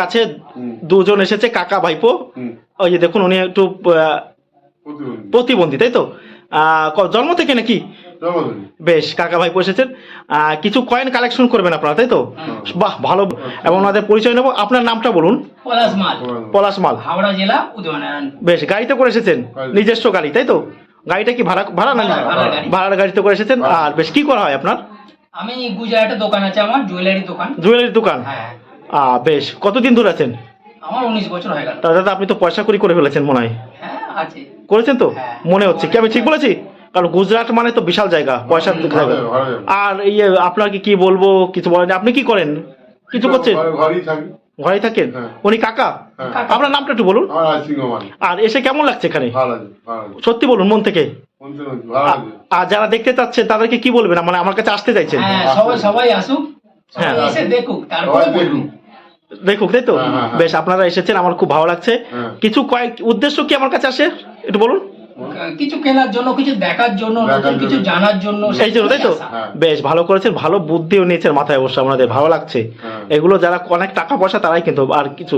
কাছে দুজন এসেছে কাকা ভাইপো। ওই যে দেখুন উনি একটু প্রতিবন্ধী। তাই তো? আহ, জন্ম থেকে নাকি? বেশ কাকা ভাইপো এসেছেন। আহ, কিছু কয়েন কালেকশন করবেন আপনারা তাই তো? বাহ ভালো। এবং ওনাদের পরিচয় নেব। আপনার নামটা বলুন। পলাশ মাল। হাওড়া জেলা বেশ গাড়িতে করে এসেছেন? নিজস্ব গাড়ি তাই তো? গাড়িটা কি ভাড়া ভাড়া না ভাড়া, ভাড়া গাড়ি। ভাড়ার গাড়িতে করে এসেছেন? আর বেশ কি করা হয় আপনার? আমি গুজরাটে দোকান আছে আমার জুয়েলারি দোকান। জুয়েলারি দোকান। হ্যাঁ। বেশ। কতদিন ধরে আছেন? আমার উনিশ বছর হয়ে গেল। তা দাদা আপনি তো পয়সা করি করে ফেলেছেন মনে হয়। হ্যাঁ আছে। করেছেন তো? হ্যাঁ। মনে হচ্ছে। কি আমি ঠিক বলেছি? কারণ গুজরাট মানে তো বিশাল জায়গা পয়সা যাবে, আর ইয়ে আপনাকে কি বলব কিছু বলেন? আপনি কি করেন? কিছু করছেন? ঘরে- ঘরেই থাকি। ঘরে থাকেন? হ্যাঁ। উনি কাকা? হ্যাঁ। আপনার নামটা একটু বলুন। আর এসে কেমন লাগছে এখানে। সত্যি বলুন মন থেকে। আর যারা দেখতে চাচ্ছে তাদেরকে কি বলবেন? মানে আমার কাছে আসতে চাইছেন। হ্যাঁ সবাই সবাই আসুক। হ্যাঁ। এসে দেখুক তারপরে বলুন দেখুক। তাই তো? হ্যাঁ, হ্যাঁ, হ্যাঁ। বেশ আপনারা এসেছেন আমার খুব ভালো লাগছে। কিছু কয়েক উদ্দেশ্য কি আমার কাছে আসে? একটু বলুন। কিছু কেনার জন্য কিছু দেখার জন্য নতুন কিছু জানার জন্য। এই জন্য তাই তো। বেশ ভালো করেছেন ভালো বুদ্ধিও নিয়েছেন মাথায় অবশ্য আমাদের ভালো লাগছে। এগুলো যারা অনেক টাকা পয়সা তারাই কিন্তু আর কিছু।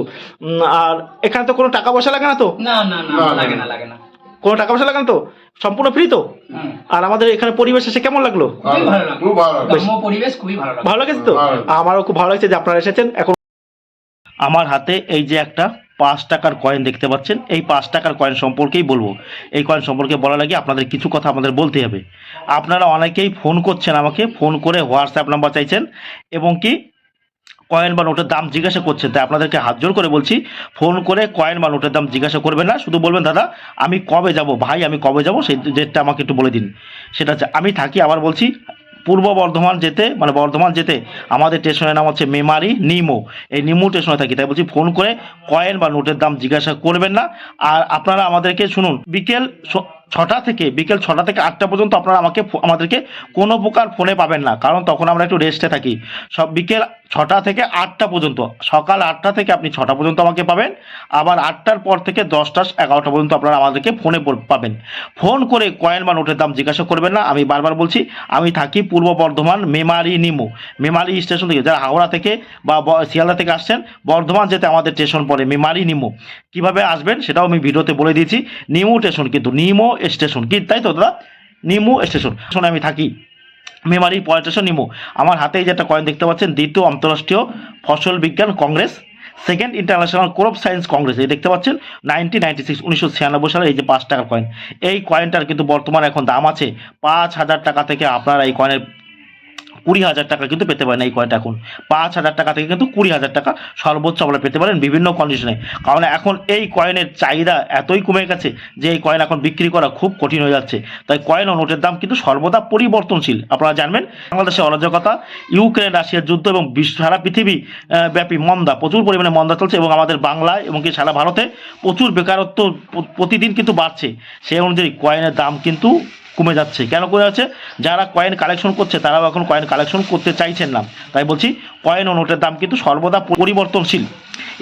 আর এখানে তো কোনো টাকা পয়সা লাগে না তো? না না না লাগে না। লাগে না। কোনো টাকা পয়সা লাগে না তো? সম্পূর্ণ ফ্রি তো? আর আমাদের এখানে পরিবেশ এসে কেমন লাগল? পরিবেশ খুবই ভালো ভালো লাগছে তো? আমারও খুব ভালো লাগছে যে আপনারা এসেছেন। এখন আমার হাতে এই যে একটা পাঁচ টাকার কয়েন দেখতে পাচ্ছেন, এই পাঁচ টাকার কয়েন সম্পর্কেই বলব। এই কয়েন সম্পর্কে বলা লাগে আপনাদের কিছু কথা আমাদের বলতে হবে। আপনারা অনেকেই ফোন করছেন আমাকে ফোন করে হোয়াটসঅ্যাপ নাম্বার চাইছেন এবং কি কয়েন বা নোটের দাম জিজ্ঞাসা করছেন। তাই আপনাদেরকে হাত জোর করে বলছি ফোন করে কয়েন বা নোটের দাম জিজ্ঞাসা করবেন না। শুধু বলবেন, দাদা, আমি কবে যাব? ভাই, আমি কবে যাব? সেই ডেটটা আমাকে একটু বলে দিন। সেটা আমি থাকি, আবার বলছি পূর্ব বর্ধমান যেতে মানে বর্ধমান যেতে আমাদের স্টেশনের নাম হচ্ছে মেমারি নিমো। এই নিমো স্টেশনে থাকি, তাই বলছি ফোন করে কয়েন বা নোটের দাম জিজ্ঞাসা করবেন না। আর আপনারা আমাদেরকে শুনুন, বিকেল ছটা থেকে, বিকেল ছটা থেকে আটটা পর্যন্ত আপনারা আমাকে আমাদেরকে কোনো প্রকার ফোনে পাবেন না। কারণ তখন আমরা একটু রেস্টে থাকি। সব বিকেল ছটা থেকে আটটা পর্যন্ত। সকাল আটটা থেকে আপনি ছটা পর্যন্ত আমাকে পাবেন। আবার আটটার পর থেকে দশটা, এগারোটা পর্যন্ত আপনারা আমাদেরকে ফোনে পাবেন। ফোন করে কয়েন বা নোটের দাম জিজ্ঞাসা করবেন না। আমি বারবার বলছি, আমি থাকি পূর্ব বর্ধমান, মেমারি নিমো। মেমারি স্টেশন থেকে, যারা হাওড়া থেকে বা শিয়ালদা থেকে আসছেন, বর্ধমান যেতে আমাদের স্টেশন পড়ে মেমারি নিমো। কীভাবে আসবেন সেটাও আমি ভিডিওতে বলে দিয়েছি। নিমো স্টেশন কিন্তু, নিমো স্টেশন। কি তাই তো দাদা? নিমো স্টেশন আমি থাকি। মেমারি পয়েন্ট নিমু আমার হাতেই যে একটা কয়েন দেখতে পাচ্ছেন, দ্বিতীয় আন্তঃরাষ্ট্রীয় ফসল বিজ্ঞান congress second international crop science congress এই দেখতে পাচ্ছেন নাইনটিন নাইনটি সিক্স উনিশশো ছিয়ানব্বই সালে এই যে পাঁচ টাকার কয়েন এই কয়েনটার কিন্তু বর্তমানে এখন দাম আছে পাঁচ হাজার টাকা থেকে আপনারা এই কয়েনের কুড়ি হাজার টাকা কিন্তু পেতে পারেন এই কয়েনটা এখন। পাঁচ হাজার টাকা থেকে কিন্তু কুড়ি হাজার টাকা সর্বোচ্চ আপনারা পেতে পারেন বিভিন্ন কন্ডিশনে কারণ এখন এই কয়েনের চাহিদা এতই কমে গেছে যে এই কয়েন এখন বিক্রি করা খুব কঠিন হয়ে যাচ্ছে। তাই কয়েন ও নোটের দাম কিন্তু সর্বদা পরিবর্তনশীল। আপনারা জানবেন বাংলাদেশের অরাজকতা, ইউক্রেন, রাশিয়ার যুদ্ধ এবং বিশ্ব সারা পৃথিবী ব্যাপী মন্দা, প্রচুর পরিমাণে মন্দা চলছে এবং আমাদের বাংলায় এবং কি সারা ভারতে প্রচুর বেকারত্ব প্রতিদিন কিন্তু বাড়ছে। সেই অনুযায়ী কয়েনের দাম কিন্তু কমে যাচ্ছে। কেন কমে যাচ্ছে? যারা কয়েন কালেকশন করছে, তারাও এখন কয়েন কালেকশন করতে চাইছেন না। তাই বলছি কয়েন ও নোটের দাম কিন্তু সর্বদা পরিবর্তনশীল।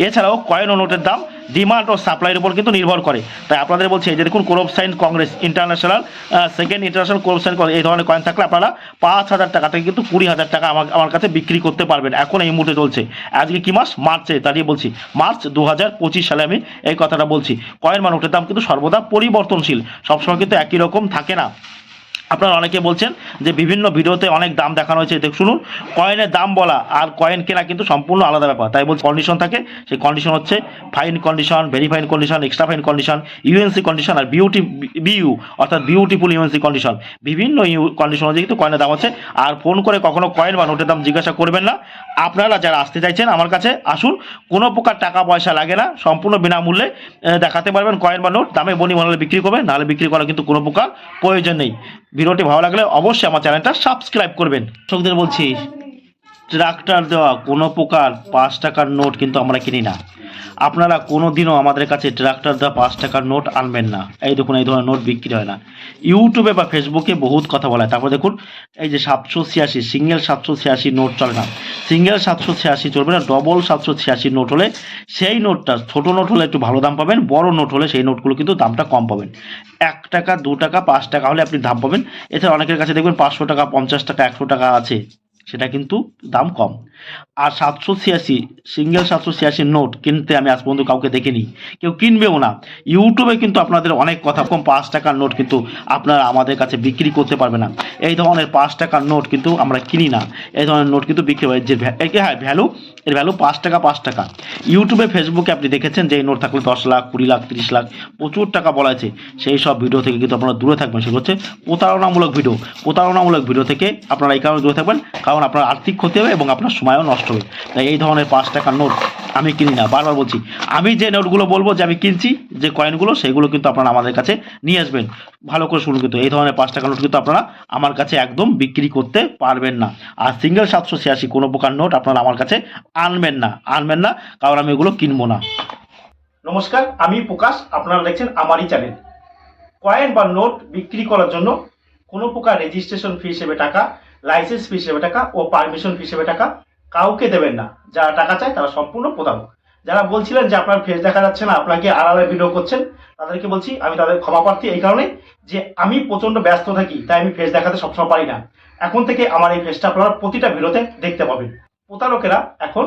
এছাড়াও কয়েন ও নোটের দাম ডিমান্ড ও সাপ্লাইয়ের উপর কিন্তু নির্ভর করে। তাই আপনাদের বলছি, এই যে দেখুন crop science congress international second international crop science এই ধরনের কয়েন থাকলে আপনারা পাঁচ হাজার টাকা থেকে কিন্তু কুড়ি হাজার টাকা আমার আমার কাছে বিক্রি করতে পারবেন। এখন এই মুহূর্তে চলছে। আজকে কি মাস? মার্চে দাঁড়িয়ে বলছি। মার্চ দু হাজার পঁচিশ সালে আমি এই কথাটা বলছি। কয়েন বা নোটের দাম কিন্তু সর্বদা পরিবর্তনশীল। সবসময় কিন্তু একই রকম থাকে না। আপনারা অনেকে বলছেন যে বিভিন্ন ভিডিওতে অনেক দাম দেখানো হয়েছে। দেখ, শুনুন কয়েনের দাম বলা আর কয়েন কেনা কিন্তু সম্পূর্ণ আলাদা ব্যাপার। তাই বলছে কন্ডিশন থাকে, সেই কন্ডিশন হচ্ছে fine condition very fine condition extra fine condition UNC condition আর বিউটি বিইউ অর্থাৎ বিউটিফুল ইউএনসি কন্ডিশন বিভিন্ন ইউ কন্ডিশন অনুযায়ী কিন্তু কয়েনের দাম আছে আর ফোন করে কখনো কয়েন বা নোটের দাম জিজ্ঞাসা করবেন না। আপনারা যারা আসতে চাইছেন আমার কাছে, আসুন, কোনো প্রকার টাকা পয়সা লাগে না, সম্পূর্ণ বিনামূল্যে দেখাতে পারবেন কয়েন বা নোট দামে বনি বানালে বিক্রি করবেন, নাহলে বিক্রি করা কিন্তু কোনো প্রকার প্রয়োজন নেই। ভিডিওটি ভালো লাগলে অবশ্যই আমার চ্যানেলটা সাবস্ক্রাইব করবেন। দর্শকদের বলছি, ট্রাক্টর দেওয়া কোনো প্রকার পাঁচ টাকার নোট কিন্তু আমরা কিনি না। আপনারা কোনো দিনও আমাদের কাছে ট্রাক্টর দেওয়া পাঁচ টাকার নোট আনবেন না। এই দেখুন, এই ধরনের নোট বিক্রি হয় না। ইউটিউবে বা ফেসবুকে বহুত কথা বলা হয় তারপর দেখুন, এই যে সাতশো ছিয়াশি, সিঙ্গেল সাতশো ছিয়াশি নোট চলে না। সিঙ্গেল সাতশো ছিয়াশি চলবে না, ডবল সাতশো ছিয়াশি নোট হলে সেই নোটটা, ছোটো নোট হলে একটু ভালো দাম পাবেন, বড় নোট হলে সেই নোটগুলো কিন্তু দামটা কম পাবেন। এক টাকা, দু টাকা, পাঁচ টাকা হলে আপনি দাম পাবেন। এছাড়া অনেকের কাছে দেখবেন পাঁচশো টাকা, পঞ্চাশ টাকা, একশো টাকা আছে। সেটা কিন্তু দাম কম। আর সাতশো ছিয়াশি, সিঙ্গেল সাতশো ছিয়াশি নোট কিনতে আমি আজ পর্যন্ত কাউকে দেখিনি। কেউ কিনবেও না। ইউটিউবে কিন্তু আপনাদের অনেক কথা, কম পাঁচ টাকার নোট কিন্তু আপনারা আমাদের কাছে বিক্রি করতে পারবে না। এই ধরনের পাঁচ টাকার নোট কিন্তু আমরা কিনি না। এই ধরনের নোট কিন্তু বিক্রি হয়। যে হ্যাঁ? ভ্যালু, এর ভ্যালু পাঁচ টাকা পাঁচ টাকা। ইউটিউবে, ফেসবুকে আপনি দেখেছেন যে এই নোট থাকলে দশ লাখ, কুড়ি লাখ, তিরিশ লাখ, প্রচুর টাকা বলা আছে। সেই সব ভিডিও থেকে কিন্তু আপনারা দূরে থাকবেন। সেগুলো হচ্ছে প্রতারণামূলক ভিডিও। প্রতারণামূলক ভিডিও থেকে আপনারা এই কারণে দূরে থাকবেন। কারণ আপনার আর্থিক ক্ষতি হবে এবং আপনার সময়ও নষ্ট হবে। তাই এই ধরনের পাঁচ টাকার নোট আমি কিনি না। বারবার বলছি, আমি যে নোটগুলো বলব যে আমি কিনছি, যে কয়েনগুলো সেগুলো কিন্তু আপনারা আমাদের কাছে নিয়ে আসবেন। ভালো করে শুনুন কিন্তু, এই ধরনের পাঁচ টাকার নোট কিন্তু আপনারা আমার কাছে একদম বিক্রি করতে পারবেন না। আর সিঙ্গেল সাতশো ছিয়াশি, কোনো প্রকার নোট আপনারা আমার কাছে আনবেন না। আনবেন না, কারণ আমি এগুলো কিনবো না। নমস্কার, আমি প্রকাশ, আপনারা দেখছেন আমারই চ্যানেল কয়েন বা নোট বিক্রি করার জন্য কোনো প্রকার রেজিস্ট্রেশন ফি হিসেবে টাকা লাইসেন্স ফি হিসেবে টাকা ও পারমিশন ফি হিসেবে টাকা কাউকে দেবেন না। যারা টাকা চায় তারা সম্পূর্ণ প্রতারক। যারা বলছিলেন যে আপনার ফেস দেখা যাচ্ছে না, আপনাকে আড়ালে ভিডিও করছেন, তাদেরকে বলছি, আমি তাদের ক্ষমা প্রার্থী এই কারণে যে আমি প্রচণ্ড ব্যস্ত থাকি, তাই আমি ফেস দেখাতে সবসময় পারি না। এখন থেকে আমার এই ফেসটা আপনারা প্রতিটা ভিডিওতে দেখতে পাবেন। প্রতারকেরা এখন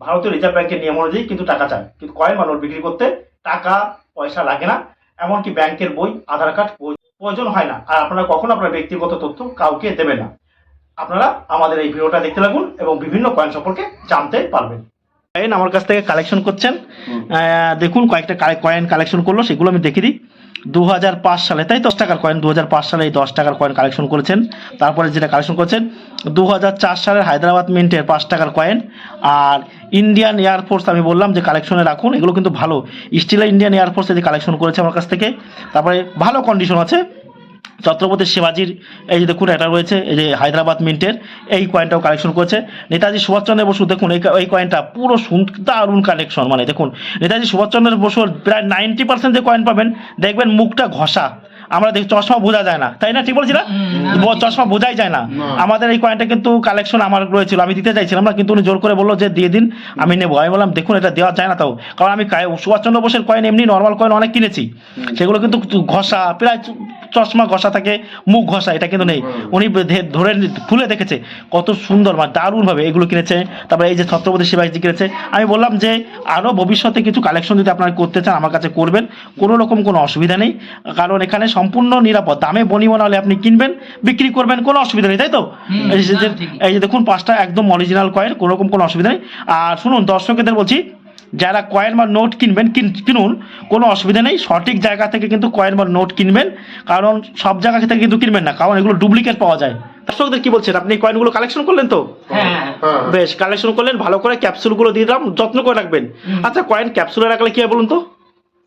ভারতীয় রিজার্ভ ব্যাংকের নিয়ম অনুযায়ী কিন্তু টাকা চায়। কিন্তু কয়েন বা নোট বিক্রি করতে টাকা, পয়সা লাগে না, এমনকি ব্যাংকের বই, আধার কার্ড প্রয়োজন হয় না। আর আপনারা কখনো আপনার ব্যক্তিগত তথ্য কাউকে দেবেন না। আপনারা আমাদের এই ভিডিওটা দেখতে লাগুন এবং বিভিন্ন কয়েন সম্পর্কে জানতে পারবেন। কয়েন আমার কাছ থেকে কালেকশন করছেন। দেখুন কয়েকটা কয়েন কালেকশন করল সেগুলো আমি দেখে দিই। দু হাজার পাঁচ সালে তাই দশ টাকার কয়েন দু হাজার পাঁচ সালে এই দশ টাকার কয়েন কালেকশন করেছেন। তারপরে যেটা কালেকশন করেছেন দু সালের হায়দ্রাবাদ মিন্টের পাঁচ টাকার কয়েন আর ইন্ডিয়ান এয়ারফোর্স আমি বললাম যে কালেকশনে রাখুন এগুলো কিন্তু ভালো। স্টিলের ইন্ডিয়ান এয়ারফোর্সে যে কালেকশন করেছে আমার কাছ থেকে তারপরে ভালো কন্ডিশন আছে। ছত্রপতি শিবাজির এই যে দেখুন, এটা রয়েছে, এই যে হায়দ্রাবাদ মিন্টের এই কয়েনটাও কালেকশন করেছে। নেতাজি সুভাষচন্দ্র বসু, দেখুন, এই এই কয়েনটা পুরো দারুণ কালেকশন মানে দেখুন, নেতাজি সুভাষচন্দ্র বসুর প্রায় নাইনটি পার্সেন্ট যে কয়েন পাবেন, দেখবেন মুখটা ঘষা। আমরা দেখি চশমা বোঝা যায় না। তাই না? ঠিক বলছি না? চশমা বোঝাই যায় না। আমাদের এই কয়েনটা কিন্তু কালেকশন আমার রয়েছিল। আমি দিতে চাইছিলাম না কিন্তু উনি জোর করে বলল যে দিয়ে দিন আমি নেব। আমি বললাম দেখুন এটা দেওয়া যায় না তাও। কারণ আমি কায়- সুভাষচন্দ্র বোসের কয়েন এমনি নর্মাল কয়েন অনেক কিনেছি। সেগুলো কিন্তু ঘষা প্রায় চশমা ঘষা থাকে মুখ ঘষা এটা কিন্তু নেই। উনি ধে- ধরে খুলে দেখেছে কত সুন্দর মানে দারুণভাবে এগুলো কিনেছে। তারপরে এই যে ছত্রপতি শিবাজি কিনেছে। আমি বললাম যে আরও ভবিষ্যতে কিছু কালেকশন যদি আপনারা করতে চান আমার কাছে করবেন। কোনো রকম কোনো অসুবিধা নেই। কারণ এখানে সম্পূর্ণ নিরাপদ। দামে বনিবনা হলে আপনি কিনবেন বিক্রি করবেন কোনো অসুবিধা নেই তাই তো? এই যে- না, দেখুন পাঁচটা একদম অরিজিনাল কয়েন কোনো রকম কোনো অসুবিধা নেই। আর শুনুন দর্শকদের বলছি যারা কয়েন বা নোট কিনবেন কিন- কিনুন কোনো অসুবিধা নেই। সঠিক জায়গা থেকে কিন্তু কয়েন বা নোট কিনবেন কারণ সব জায়গা থেকে কিন্তু কিনবেন না কারণ এগুলো ডুপ্লিকেট পাওয়া যায়। দর্শকদের কি বলছেন? আপনি কয়েনগুলো কালেকশন করলেন তো? হ্যাঁ হ্যাঁ। বেশ কালেকশন করলেন ভালো করে ক্যাপসুলগুলো দিয়ে দিলাম যত্ন করে রাখবেন। আচ্ছা কয়েন ক্যাপসুলে রাখলে কি হয় বলুন তো?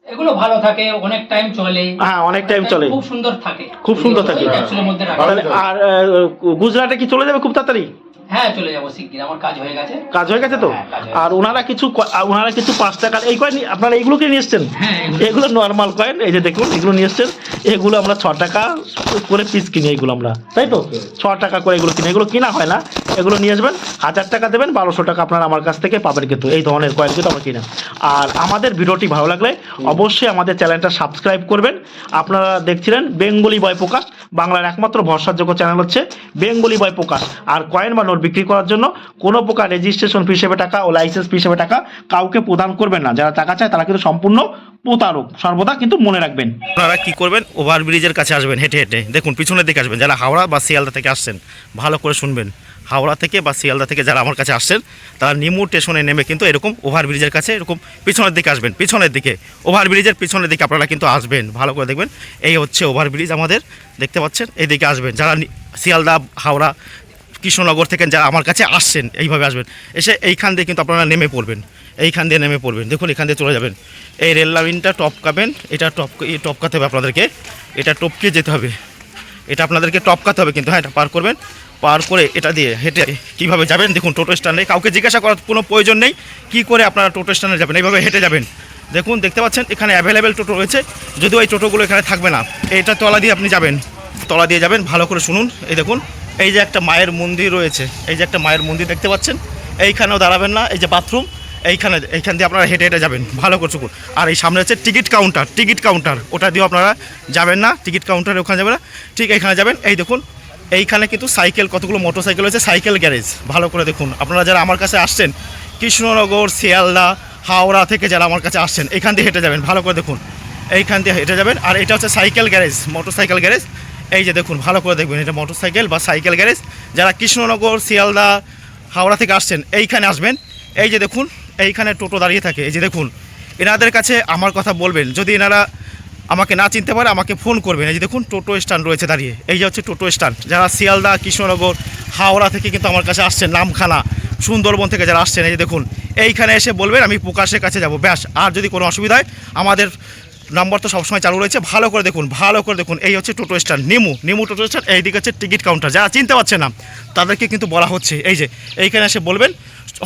এগুলো ভালো থাকে অনেক টাইম চলে। হ্যাঁ অনেক টাইম চলে। খুব সুন্দর থাকে। খুব সুন্দর থাকে। আর গুজরাটে কি চলে যাবে খুব তাড়াতাড়ি? হ্যাঁ চলে যাব শিগগির আমার কাজ হয়ে গেছে। কাজ হয়ে গেছে তো? হ্যাঁ, আর ওনারা কিছু ওনারা কিছু পাঁচ টাকার এই কয়েন আপনারা এইগুলো কি নিয়ে এসছেন? হ্যাঁ এগুলো- এগুলো নর্মাল কয়েন এই যে দেখুন এগুলো নিয়ে এসছেন। এগুলো আমরা ছ টাকা করে পিস কিনি এগুলো আমরা তাই তো? ছ টাকা করে এগুলো কিনি এগুলো কিনা হয় না এগুলো নিয়ে আসবেন হাজার টাকা দেবেন বারোশো টাকা আপনারা আমার কাছ থেকে পাবেন কিন্তু এই ধরনের কয়েন কিন্তু আমরা কিনা। আর আমাদের ভিডিওটি ভালো লাগলে অবশ্যই আমাদের চ্যানেলটা সাবস্ক্রাইব করবেন। আপনারা দেখছিলেন বেঙ্গলি বয় প্রকাশ বাংলার একমাত্র ভরসাযোগ্য চ্যানেল হচ্ছে বেঙ্গলি বয় প্রকাশ। আর কয়েন বা নোট বিক্রি করার জন্য কোনো প্রকার রেজিস্ট্রেশন ফি হিসেবে টাকা ও লাইসেন্স ফি হিসেবে টাকা কাউকে প্রদান করবেন না। যারা টাকা চায় তারা কিন্তু সম্পূর্ণ প্রতারক। সর্বদা কিন্তু মনে রাখবেন। আপনারা কি করবেন? ওভারব্রিজের কাছে আসবেন হেঁটে হেঁটে। দেখুন, পিছনের দিকে আসবেন। যারা হাওড়া বা শিয়ালদা থেকে আসছেন, ভালো করে শুনবেন। হাওড়া থেকে বা শিয়ালদা থেকে যারা আমার কাছে আসছেন, তারা নিমু স্টেশনে নেমে কিন্তু এরকম ওভারব্রিজের কাছে এরকম পিছনের দিকে আসবেন। পিছনের দিকে ওভারব্রিজের পিছনের দিকে আপনারা কিন্তু আসবেন। ভালো করে দেখবেন। এই হচ্ছে ওভারব্রিজ আমাদের। দেখতে পাচ্ছেন? এইদিকে আসবেন। যারা শিয়ালদা, হাওড়া কৃষ্ণনগর থেকে যারা আমার কাছে আসছেন, এইভাবে আসবেন। এসে এইখান দিয়ে কিন্তু আপনারা নেমে পড়বেন। এইখান দিয়ে নেমে পড়বেন। দেখুন, এখান দিয়ে চলে যাবেন। এই রেল লাইনটা টপকাবেন। এটা টপ টপকাতে হবে আপনাদেরকে। এটা টপকে যেতে হবে। এটা আপনাদেরকে টপকাতে হবে কিন্তু হ্যাঁ এটা পার করবেন। পার করে এটা দিয়ে হেঁটে কীভাবে যাবেন? দেখুন, টোটো স্ট্যান্ডে। কাউকে জিজ্ঞাসা করার কোনো প্রয়োজন নেই। কী করে আপনারা টোটো স্ট্যান্ডে যাবেন? এইভাবে হেঁটে যাবেন। দেখুন, দেখতে পাচ্ছেন, এখানে অ্যাভেলেবেল টোটো রয়েছে। যদিও এই টোটোগুলো এখানে থাকবে না। এটা তলা দিয়ে আপনি যাবেন। তলা দিয়ে যাবেন। ভালো করে শুনুন। এই দেখুন এই যে একটা মায়ের মন্দির রয়েছে, এই যে একটা মায়ের মন্দির দেখতে পাচ্ছেন? এইখানেও দাঁড়াবেন না, এই যে বাথরুম, এইখানে, এইখান দিয়ে আপনারা হেঁটে হেঁটে যাবেন, ভালো করে চুকুন আর এই সামনে হচ্ছে টিকিট কাউন্টার টিকিট কাউন্টার, ওটা দিয়েও আপনারা যাবেন না, টিকিট কাউন্টারে ওখানে যাবেন না। ঠিক এখানে যাবেন, এই দেখুন, এইখানে কিন্তু সাইকেল, কতগুলো মোটর সাইকেল রয়েছে, সাইকেল গ্যারেজ, ভালো করে দেখুন। আপনারা যারা আমার কাছে আসছেন, কৃষ্ণনগর, শিয়ালদা, হাওড়া থেকে যারা আমার কাছে আসছেন এখান দিয়ে হেঁটে যাবেন, ভালো করে দেখুন। এইখান দিয়ে হেঁটে যাবেন, আর এটা হচ্ছে cycle garage motor cycle garage. এই যে দেখুন, ভালো করে দেখবেন, এটা মোটর সাইকেল বা সাইকেল গ্যারেজ যারা কৃষ্ণনগর, শিয়ালদা, হাওড়া থেকে আসছেন, এইখানে আসবেন। এই যে দেখুন, এইখানে টোটো দাঁড়িয়ে থাকে। এই যে দেখুন, এনাদের কাছে আমার কথা বলবেন, যদি এনারা আমাকে না চিনতে পারে, আমাকে ফোন করবেন। এই যে দেখুন, টোটো স্ট্যান্ড রয়েছে দাঁড়িয়ে। এই যে হচ্ছে টোটো স্ট্যান্ড। যারা শিয়ালদা, কৃষ্ণনগর, হাওড়া থেকে কিন্তু আমার কাছে আসছেন, নামখানা, সুন্দরবন থেকে যারা আসছেন, এই যে দেখুন, এইখানে এসে বলবেন, আমি প্রকাশের কাছে যাব। ব্যাস, আর যদি কোনো অসুবিধা আমাদের নম্বর তো সবসময় চালু রয়েছে। ভালো করে দেখুন, ভালো করে দেখুন। এই হচ্ছে টোটো স্ট্যান্ড। নিমু নিমু টোটো স্ট্যান্ড এইদিকে হচ্ছে টিকিট কাউন্টার। যারা চিনতে পারছে না, তাদেরকে কিন্তু বলা হচ্ছে। এই যে, এইখানে এসে বলবেন,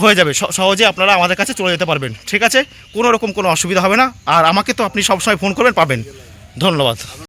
হয়ে যাবে। সহজে আপনারা আমাদের কাছে চলে যেতে পারবেন। ঠিক আছে? কোনো রকম কোনো অসুবিধা হবে না। আর আমাকে তো আপনি সবসময় ফোন করবেন, পাবেন। ধন্যবাদ।